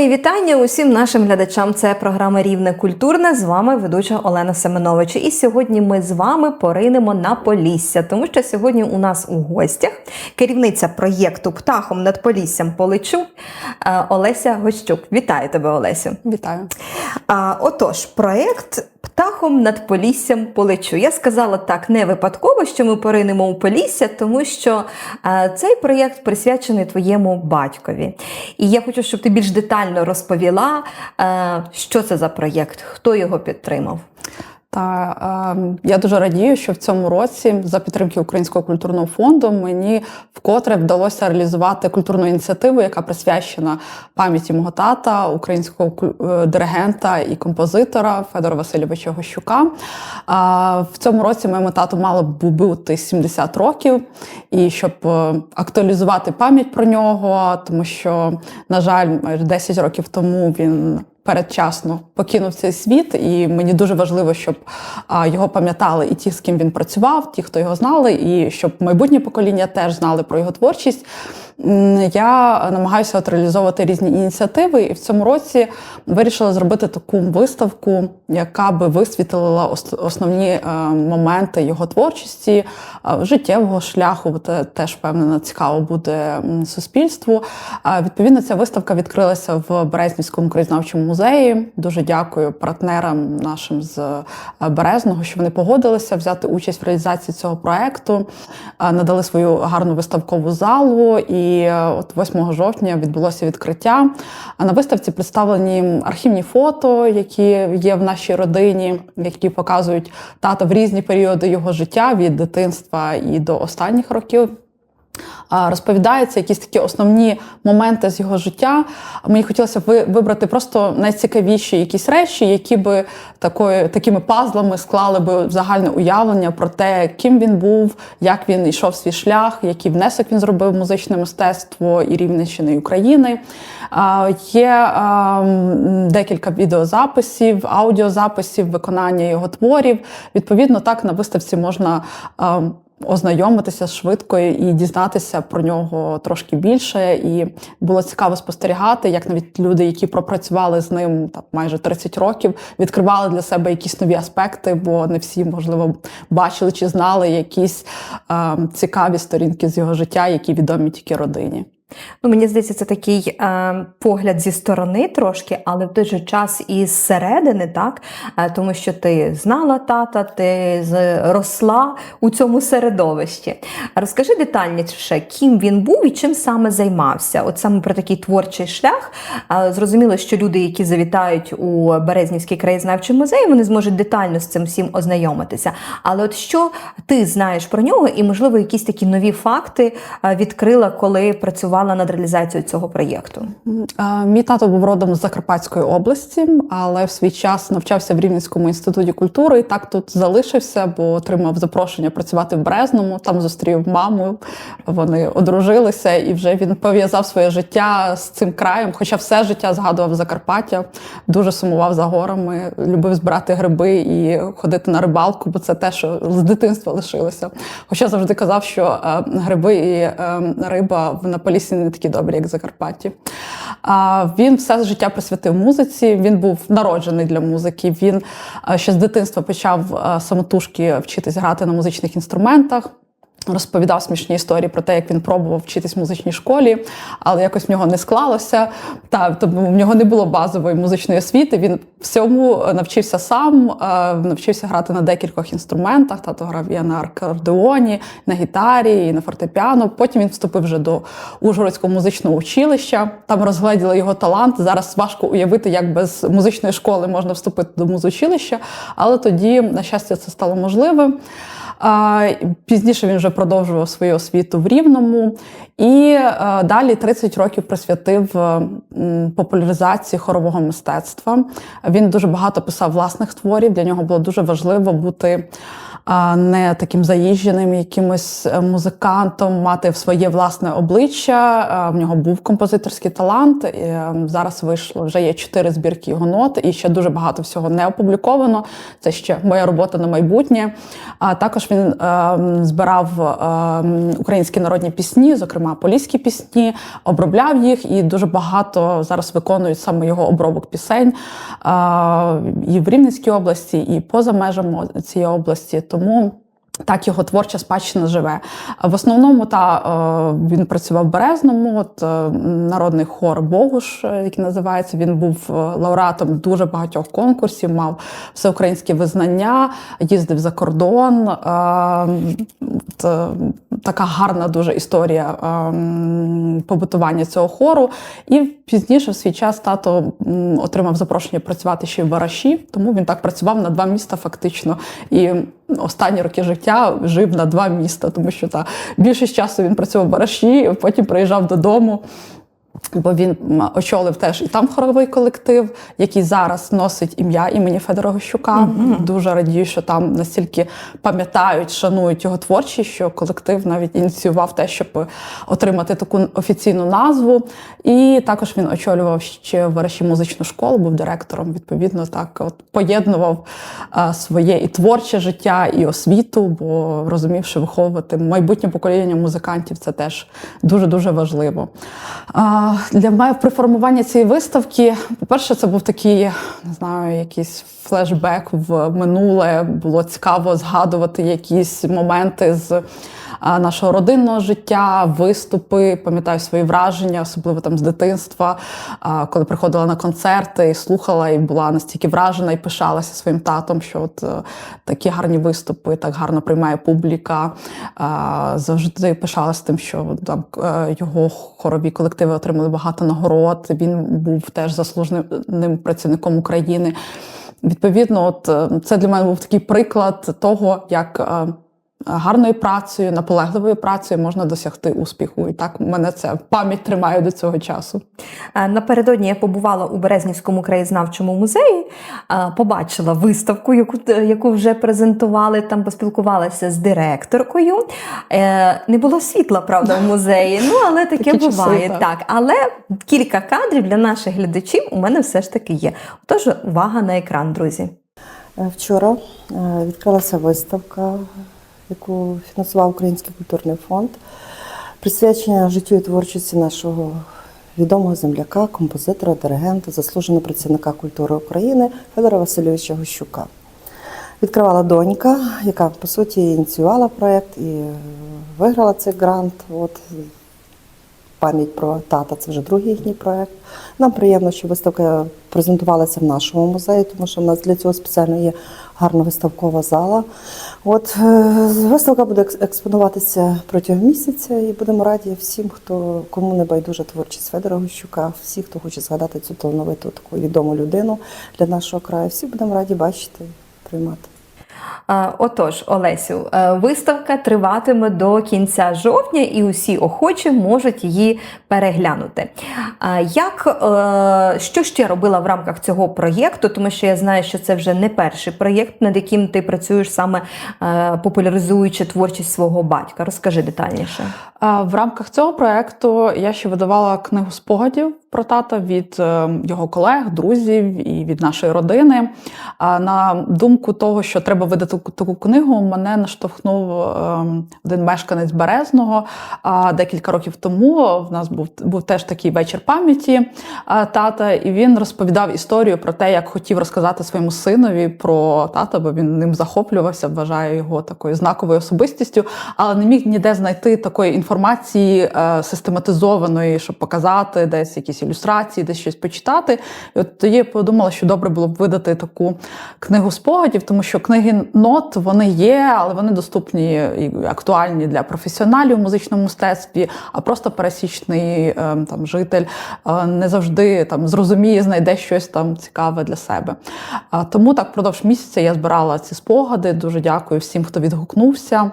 Мої вітання усім нашим глядачам. Це програма Рівне культурне. З вами ведуча Олена Семенович. І сьогодні ми з вами поринемо на Полісся, тому що сьогодні у нас у гостях керівниця проєкту Птахом над Поліссям полечу е, Олеся Гощук. Вітаю тебе, Олесю. Вітаю. Отож, проєкт Птахом над Поліссям полечу. Я сказала так не випадково, що ми поринемо у Полісся, тому що е, цей проєкт присвячений твоєму батькові. І я хочу, щоб ти більш детально розповіла, е, що це за проєкт, хто його підтримав. Та е, я дуже радію, що в цьому році, за підтримки Українського культурного фонду, мені вкотре вдалося реалізувати культурну ініціативу, яка присвячена пам'яті мого тата, українського е, диригента і композитора Федора Васильовича Гощука. Е, в цьому році моєму тату мало б бути 70 років, і щоб е, актуалізувати пам'ять про нього, тому що, на жаль, 10 років тому він передчасно покинув цей світ, і мені дуже важливо, щоб його пам'ятали і ті, з ким він працював, ті, хто його знали, і щоб майбутнє покоління теж знали про його творчість. Я намагаюся от реалізовувати різні ініціативи, і в цьому році вирішила зробити таку виставку, яка би висвітлила основні е, моменти його творчості, е, життєвого шляху. Це теж впевнена цікаво буде суспільству. Відповідно, ця виставка відкрилася в Березнівському краєзнавчому музеї. Дуже дякую партнерам нашим з е, Березного, що вони погодилися взяти участь в реалізації цього проекту, е, надали свою гарну виставкову залу. І е, от 8 жовтня відбулося відкриття. А на виставці представлені архівні фото, які є в нашій родині, які показують тата в різні періоди його життя від дитинства і до останніх років. Розповідаються якісь такі основні моменти з його життя. Мені хотілося вибрати просто найцікавіші якісь речі, які би такою, такими пазлами склали би загальне уявлення про те, ким він був, як він йшов свій шлях, який внесок він зробив в музичне мистецтво і Рівненщини і України. Є декілька відеозаписів, аудіозаписів виконання його творів. Відповідно, так на виставці можна. Ознайомитися швидко і дізнатися про нього трошки більше. І було цікаво спостерігати, як навіть люди, які пропрацювали з ним там майже 30 років, відкривали для себе якісь нові аспекти, бо не всі, можливо, бачили чи знали якісь е, цікаві сторінки з його життя, які відомі тільки родині. Ну, мені здається, це такий е, погляд зі сторони трошки, але в той же час і зсередини, так? Е, тому що ти знала тата, ти росла у цьому середовищі. Розкажи детальніше, ким він був і чим саме займався. От саме про такий творчий шлях. Е, зрозуміло, що люди, які завітають у Березнівський краєзнавчий музей, вони зможуть детально з цим всім ознайомитися. Але от що ти знаєш про нього, і, можливо, якісь такі нові факти е, відкрила, коли працювала над реалізацією цього проєкту? Мій тато був родом з Закарпатської області, але в свій час навчався в Рівненському інституті культури і так тут залишився, бо отримав запрошення працювати в Брезному. Там зустрів маму. Вони одружилися, і вже він пов'язав своє життя з цим краєм. Хоча все життя згадував Закарпаття, дуже сумував за горами, любив збирати гриби і ходити на рибалку, бо це те, що з дитинства лишилося. Хоча завжди казав, що е, гриби і е, риба в на Поліссі не такі добрі, як в Закарпатті. А він все життя присвятив музиці. Він був народжений для музики. Він е, ще з дитинства почав е, самотужки вчитись грати на музичних інструментах. Розповідав смішні історії про те, як він пробував вчитись в музичній школі, але якось в нього не склалося. Та тому в нього не було базової музичної освіти. Він всьому навчився сам, е, навчився грати на декількох інструментах. Тато грав і на акордеоні, на гітарі, і на фортепіано. Потім він вступив вже до Ужгородського музичного училища. Там розгледіли його талант. Зараз важко уявити, як без музичної школи можна вступити до музучилища, але тоді, на щастя, це стало можливим. Пізніше він вже продовжував свою освіту в Рівному і е, далі 30 років присвятив е, популяризації хорового мистецтва. Він дуже багато писав власних творів. Для нього було дуже важливо бути а, не таким заїждженим якимось е, музикантом, мати своє власне обличчя. В нього був композиторський талант. І, е, Зараз вийшло вже є чотири збірки його нот, і ще дуже багато всього не опубліковано. Це ще моя робота на майбутнє. А також він е, збирав е, українські народні пісні, зокрема поліські пісні, обробляв їх, і дуже багато зараз виконують саме його обробок пісень е, і в Рівненській області, і поза межами цієї області. Тому. Так його творча спадщина живе. В основному та е, він працював в Березному, от е, народний хор Богуш, е, який називається. Він був лауреатом дуже багатьох конкурсів, мав всеукраїнське визнання, їздив за кордон. Така гарна дуже історія побутування цього хору. І пізніше в свій час тато отримав запрошення працювати ще в Бараші, тому він так працював на два міста фактично. І останні роки життя жив на два міста, тому що та більшість часу він працював в Бараші, потім приїжджав додому. Бо він очолив теж і там хоровий колектив, який зараз носить ім'я імені Федора Гощука. Дуже радію, що там настільки пам'ятають, шанують його творчість, що колектив навіть ініціював те, щоб отримати таку офіційну назву. І також він очолював ще в Вараші музичну школу, був директором. Відповідно, так от поєднував а, своє і творче життя, і освіту, бо розумів, що виховувати майбутнє покоління музикантів це теж дуже дуже важливо. Для мене при формуванні цієї виставки, по-перше, це був такий, не знаю, якийсь флешбек в минуле. Було цікаво згадувати якісь моменти з нашого родинного життя, виступи, пам'ятаю свої враження, особливо там з дитинства, коли приходила на концерти і слухала, і була настільки вражена і пишалася своїм татом, що от е, такі гарні виступи, так гарно приймає публіка. Завжди пишалася тим, що там е, його хорові колективи отримали багато нагород. Він був теж заслуженим працівником України. Відповідно, от е, це для мене був такий приклад того, як е, гарною працею, наполегливою працею можна досягти успіху. І так мене це пам'ять тримає до цього часу. Е, Напередодні я побувала у Березнівському краєзнавчому музеї, е, побачила виставку, яку, яку вже презентували, там поспілкувалася з директоркою. Е, Не було світла, правда, в музеї, ну але таке Такі часи, буває. так. так. Але кілька кадрів для наших глядачів у мене все ж таки є. Тож увага на екран, друзі. Е, Вчора е, відкрилася виставка, яку фінансував Український культурний фонд, присвячення життю і творчості нашого відомого земляка, композитора, диригента, заслуженого працівника культури України Федора Васильовича Гощука. Відкривала донька, яка по суті ініціювала проєкт і е, виграла цей грант. От пам'ять про тата це вже другий їхній проєкт. Нам приємно, що виставка презентувалася в нашому музеї, тому що в нас для цього спеціально є гарна виставкова зала. От е, виставка буде експонуватися протягом місяця, і будемо раді всім, хто кому не байдужа творчість Федора Гощука, всі, хто хоче згадати цю талановиту таку відому людину для нашого краю. Всі будемо раді бачити, приймати. Е, Отож, Олесю, е, виставка триватиме до кінця жовтня, і усі охочі можуть її переглянути. Е, Як що ще робила в рамках цього проєкту? Тому що я знаю, що це вже не перший проєкт, над яким ти працюєш саме популяризуючи творчість свого батька. Розкажи детальніше. В рамках цього проекту я ще видавала книгу спогадів про тата від е, його колег, друзів і від нашої родини. А на думку того, що треба видати таку- книгу, мене наштовхнув е, один мешканець Березного. А Декілька років тому в нас був, був теж такий вечір пам'яті е, тата, і він розповідав історію про те, як хотів розказати своєму синові про тата, бо він ним захоплювався, вважає його такою знаковою особистістю, але не міг ніде знайти такої інформації е, систематизованої, щоб показати десь якісь ілюстрації, десь щось почитати. І от тоді я подумала, що добре було б видати таку книгу спогадів, тому що книги нот вони є, але вони доступні і актуальні для професіоналів у музичному мистецтві, а просто пересічний е, там житель е, не завжди там зрозуміє, знайде щось там цікаве для себе. Тому так впродовж місяця я збирала ці спогади. Дуже дякую всім, хто відгукнувся.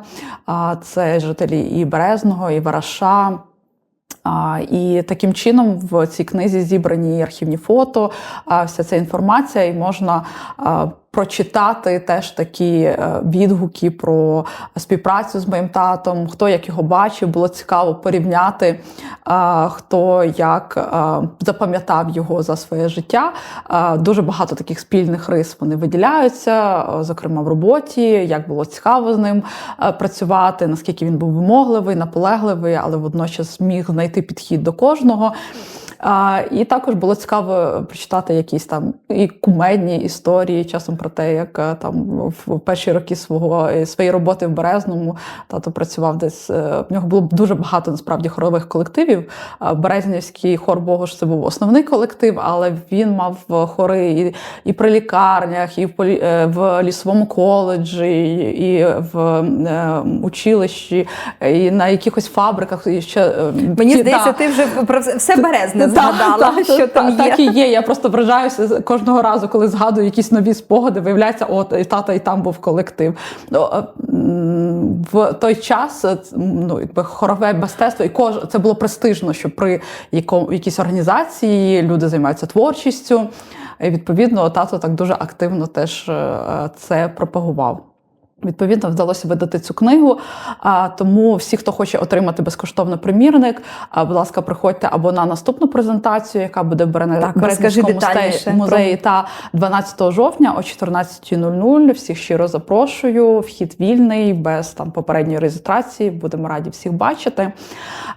Це жителі і Березного, і Вараша. І таким чином в цій книзі зібрані архівні фото, вся ця інформація, і можна прочитати теж такі е, відгуки про співпрацю з моїм татом, хто як його бачив, було цікаво порівняти, е, хто як е, запам'ятав його за своє життя. Дуже багато таких спільних рис вони виділяються, зокрема в роботі, як було цікаво з ним працювати, наскільки він був вимогливий, наполегливий, але водночас міг знайти підхід до кожного. А, і також було цікаво прочитати якісь там і кумедні історії, часом про те, як е, там в перші роки свого е, своєї роботи в Березному тато працював десь. е, В нього було дуже багато насправді хорових колективів. Березнівський хор Богош це був основний колектив, але він мав хори і, і при лікарнях, і в полі, в лісовому коледжі, і в е, училищі, і на якихось фабриках. І ще, Мені ті- здається, да. ти вже про все березне Так, згадала, так, що так, там є. Так і є. Я просто вражаюся кожного разу, коли згадую якісь нові спогади, виявляється, от і тата, і там був колектив. Ну, е, В той час е, ну, якби хорове мистецтво, і кож... це було престижно, що при яко... якійсь організації люди займаються творчістю. І відповідно, тато так дуже активно теж е, це пропагував. Відповідно, вдалося видати цю книгу. А, тому всі, хто хоче отримати безкоштовно примірник, а, будь ласка, приходьте або на наступну презентацію, яка буде в стей- музеї та 12 жовтня о 14.00. Всіх щиро запрошую. Вхід вільний, без там попередньої реєстрації. Будемо раді всіх бачити.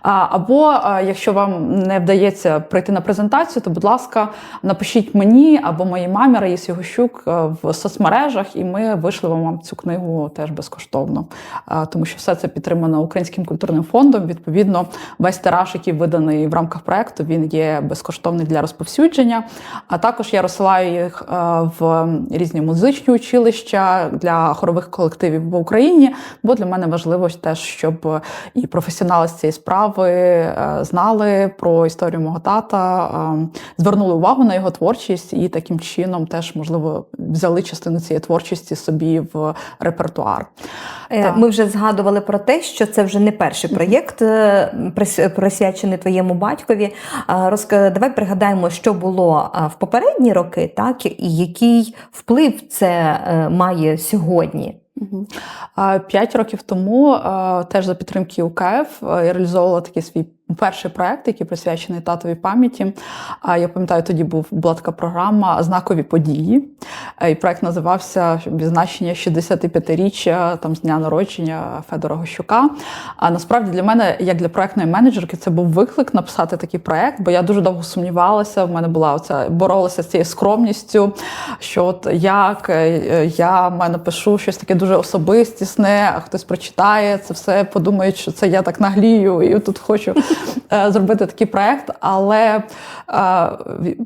А, або а, якщо вам не вдається прийти на презентацію, то будь ласка, напишіть мені або моїй мамі Раїсі Гощук в соцмережах, і ми вишлемо вам цю книгу теж безкоштовно. Тому що все це підтримано Українським культурним фондом. Відповідно, весь тираж, який виданий в рамках проекту, він є безкоштовний для розповсюдження. А також я розсилаю їх е, в різні музичні училища для хорових колективів в Україні. Бо для мене важливо теж, щоб і професіонали з цієї справи е, знали про історію мого тата, е, звернули увагу на його творчість і таким чином теж можливо взяли частину цієї творчості собі в репертуар. Е, Так. Ми вже згадували про те, що це вже не перший проєкт, е, присвячений твоєму батькові. А, Давай пригадаємо, що було в попередні роки, так і який вплив це е, має сьогодні. П'ять років тому е, теж за підтримки УКФ е, я реалізовувала такий свій перший проект, який присвячений татовій пам'яті. А Я пам'ятаю, тоді був була така програма Знакові події. Е, І проект називався відзначення 65-річчя там з дня народження Федора Гощука. А насправді для мене, як для проектної менеджерки, це був виклик написати такий проект, бо я дуже довго сумнівалася. В мене була оця боролася з цією скромністю, що от як е, я мене пишу щось таке дуже особистісне, а хтось прочитає це все, подумають, що це я так наглію, і тут хочу зробити такий проект. Але е,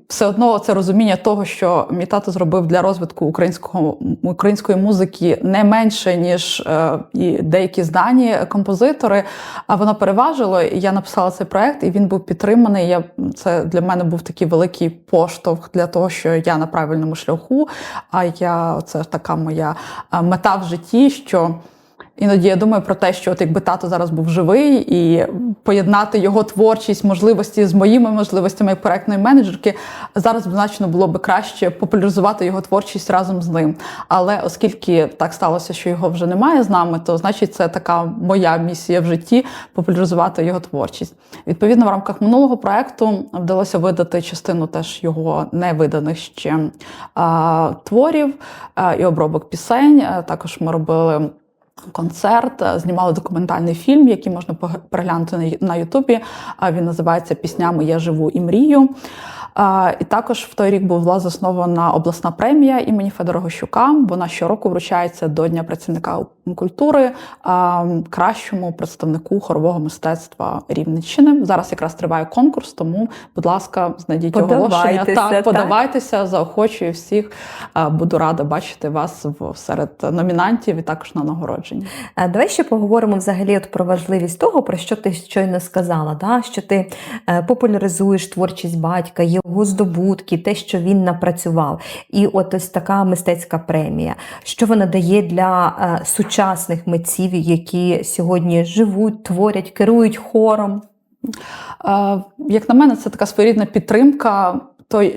все одно це розуміння того, що мій тато зробив для розвитку українського української музики не менше, ніж е, і деякі знані композитори. А воно переважило. І я написала цей проект, і він був підтриманий. Я це для мене був такий великий поштовх для того, що я на правильному шляху. А я це така моя мета в житті, що. Іноді я думаю про те, що от якби тато зараз був живий, і поєднати його творчість, можливості з моїми можливостями як проектної менеджерки, зараз б значно було б краще популяризувати його творчість разом з ним. Але оскільки так сталося, що його вже немає з нами, то значить це така моя місія в житті популяризувати його творчість. Відповідно, в рамках минулого проекту вдалося видати частину теж його невиданих ще а, творів а, і обробок пісень. А, Також ми робили. Концерт, е, знімали документальний фільм, який можна переглянути на- Ютубі. Він називається Піснями Я живу і мрію. І також в той рік була заснована обласна премія імені Федора Гощука. Вона щороку вручається до Дня працівника культури кращому представнику хорового мистецтва Рівненщини. Зараз якраз триває конкурс, тому, будь ласка, знайдіть оголошення. Подавайтеся, Так, так. подавайтеся, заохочую всіх. Буду рада бачити вас серед номінантів і також на нагородженні. Давай ще поговоримо взагалі от про важливість того, про що ти щойно сказала, да? що ти е, популяризуєш творчість батька, його здобутки, те, що він напрацював. І от ось така мистецька премія. Що вона дає для е, сучасних митців, які сьогодні живуть, творять, керують хором? Е, Як на мене, це така своєрідна підтримка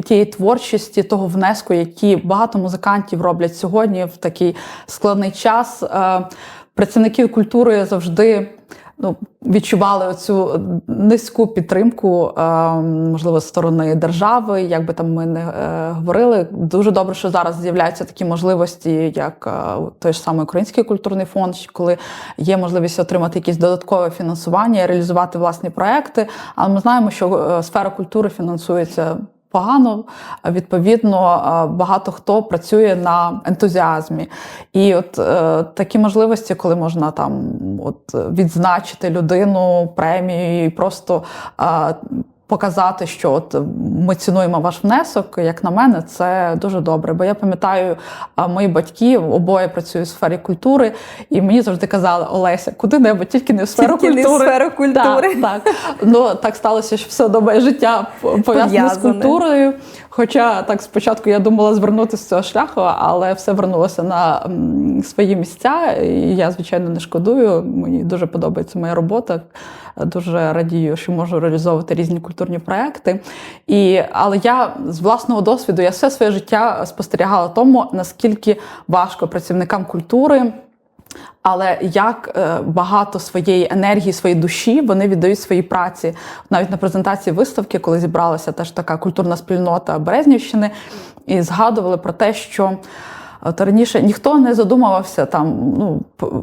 тієї творчості, того внеску, які багато музикантів роблять сьогодні в такий складний час. Е, Працівники культури завжди ну, відчували оцю низьку підтримку, е, можливо, з сторони держави, як би там ми не е, говорили. Дуже добре, що зараз з'являються такі можливості, як е, той ж самий Український культурний фонд, коли є можливість отримати якісь додаткове фінансування, реалізувати власні проекти. Але ми знаємо, що сфера культури фінансується. Погано, відповідно, багато хто працює на ентузіазмі. І от е, такі можливості, коли можна там от відзначити людину премією і просто е, показати, що от ми цінуємо ваш внесок, як на мене, це дуже добре. Бо я пам'ятаю, мої батьки обоє працюють в сфері культури, і мені завжди казали: Олеся, куди-небудь, тільки не в сферу Тільки не в сферу культури. Так, так. Ну так сталося, що все одно моє життя пов'язане з культурою. Хоча так спочатку я думала звернутися з цього шляху, але все вернулося на свої місця. І я, звичайно, не шкодую. Мені дуже подобається моя робота. Дуже радію, що можу реалізовувати різні культурні проекти. І, але я з власного досвіду я все своє життя спостерігала тому, наскільки важко працівникам культури. Але як е, багато своєї енергії, своєї душі вони віддають своїй праці. Навіть на презентації виставки, коли зібралася теж така культурна спільнота Березнівщини, і згадували про те, що. От раніше ніхто не задумувався там.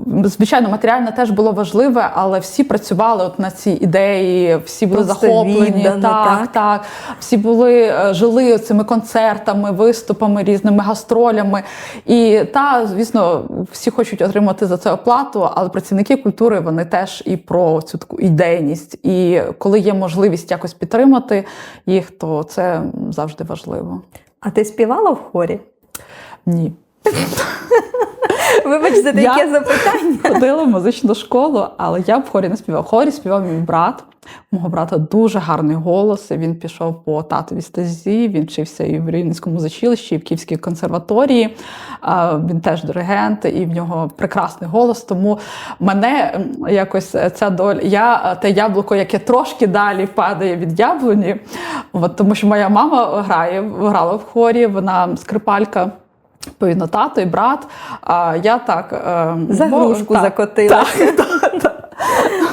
Ну звичайно, матеріальне теж було важливе, але всі працювали от на цій ідеї, всі були Просто захоплені. віддано, так, так? так. Всі були е, жили цими концертами, виступами, різними гастролями. І та, звісно, всі хочуть отримати за це оплату, але працівники культури вони теж і про цю таку ідейність. І коли є можливість якось підтримати їх, то це завжди важливо. А ти співала в хорі? Ні. Вибач за таке Я- запитання. Ходила в музичну школу, але я в хорі не співав. В хорі співав мій брат. У Мого брата дуже гарний голос. Він пішов по татовій стезі. Він вчився і в Рівненському музичилищі, і в Київській консерваторії. Він теж диригент, і в нього прекрасний голос. Тому мене якось ця доля. Я те яблуко, яке трошки далі падає від яблуні. От, тому що моя мама грає, грала в хорі, вона скрипалька. Відповідно, тато і брат. А я так е, За грушку.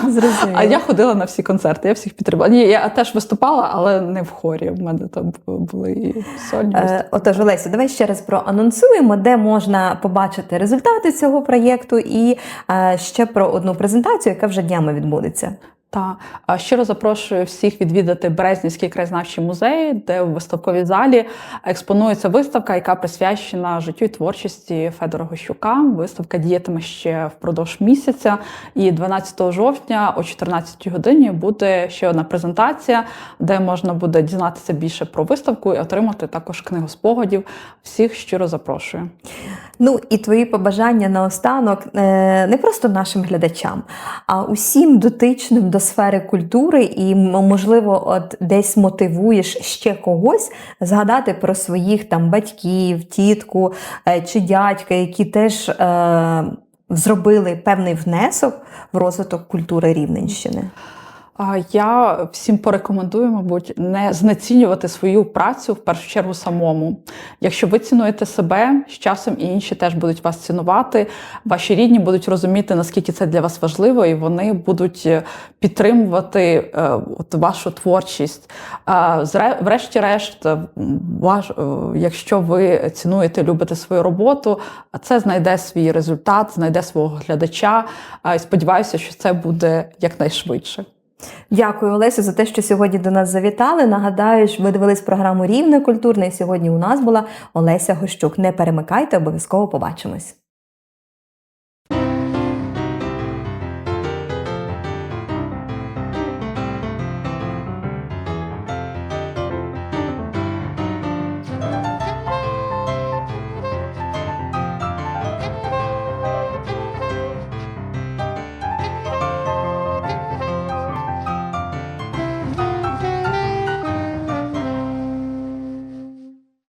Зрозуміло. А я ходила на всі концерти, я всіх підтримала. Ні, я теж виступала, але не в хорі. У мене там були і сольні. Е, Отож, Олесю, давай ще раз проанонсуємо, де можна побачити результати цього проєкту, і е, ще про одну презентацію, яка вже днями відбудеться. Та щиро запрошую всіх відвідати Березнівський краєзнавчий музей, де в виставковій залі експонується виставка, яка присвячена життю і творчості Федора Гощука. Виставка діятиме ще впродовж місяця. І 12 жовтня о 14 годині буде ще одна презентація, де можна буде дізнатися більше про виставку і отримати також книгу спогадів. Всіх щиро запрошую. Ну і твої побажання наостанок е, не просто нашим глядачам, а усім дотичним до сфери культури, і можливо, от десь мотивуєш ще когось згадати про своїх там батьків, тітку е, чи дядька, які теж е, зробили певний внесок в розвиток культури Рівненщини. Я всім порекомендую, мабуть, не знецінювати свою працю в першу чергу самому. Якщо ви цінуєте себе, з часом і інші теж будуть вас цінувати. Ваші рідні будуть розуміти, наскільки це для вас важливо, і вони будуть е, підтримувати е, от вашу творчість. Зре- Врешті-решт, е, якщо ви цінуєте, любите свою роботу, це знайде свій результат, знайде свого глядача. І сподіваюся, що це буде якнайшвидше. Дякую, Олесю, за те, що сьогодні до нас завітали. Нагадаю, ви дивились програму Рівне культурне. і Сьогодні у нас була Олеся Гощук. Не перемикайте, обов'язково побачимось.